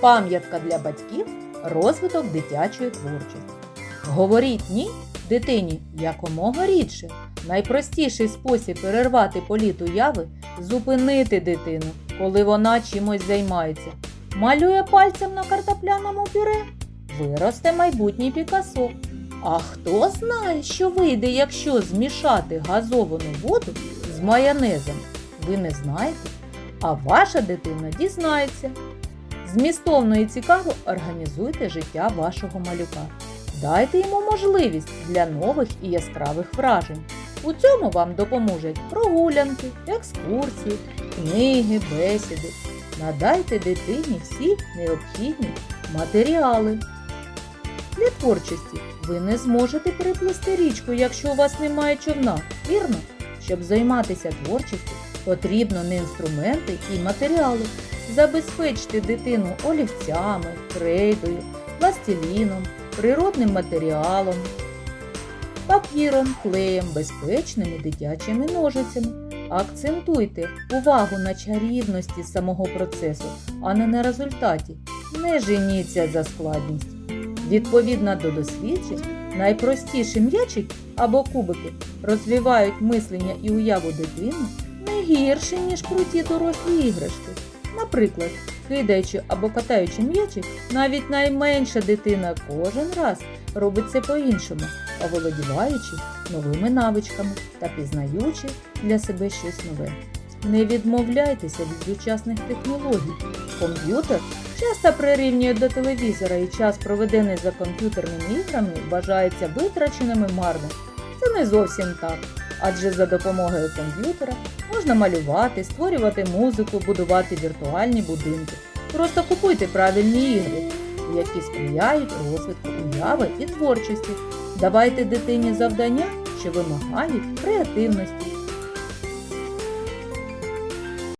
Пам'ятка для батьків розвиток дитячої творчості. Говоріть ні дитині якомога рідше. Найпростіший спосіб перервати політ уяви зупинити дитину, коли вона чимось займається. Малює пальцем на картопляному пюре. Виросте майбутній Пікасо. А хто знає, що вийде, якщо змішати газовану воду з майонезом? Ви не знаєте? А ваша дитина дізнається. Змістовно і цікаво організуйте життя вашого малюка. Дайте йому можливість для нових і яскравих вражень. У цьому вам допоможуть прогулянки, екскурсії, книги, бесіди. Надайте дитині всі необхідні матеріали. Для творчості ви не зможете переплисти річку, якщо у вас немає човна, вірно? Щоб займатися творчістю, потрібно не інструменти і матеріали. Забезпечте дитину олівцями, крейдою, пластиліном, природним матеріалом, папіром, клеєм, безпечними дитячими ножицями. Акцентуйте увагу на чарівності самого процесу, а не на результаті. Не женіться за складністю. Відповідно до досліджень, найпростіші м'ячики або кубики розвивають мислення і уяву дитини гірше, ніж круті дорослі іграшки. Наприклад, кидаючи або катаючи м'ячик, навіть найменша дитина кожен раз робить це по-іншому, оволодіваючи новими навичками та пізнаючи для себе щось нове. Не відмовляйтеся від сучасних технологій. Комп'ютер часто прирівнюють до телевізора і час, проведений за комп'ютерними іграми, вважається витраченими марно. Це не зовсім так, адже за допомогою комп'ютера можна малювати, створювати музику, будувати віртуальні будинки. Просто купуйте правильні ігри, які сприяють розвитку уяви і творчості. Давайте дитині завдання, що вимагають креативності,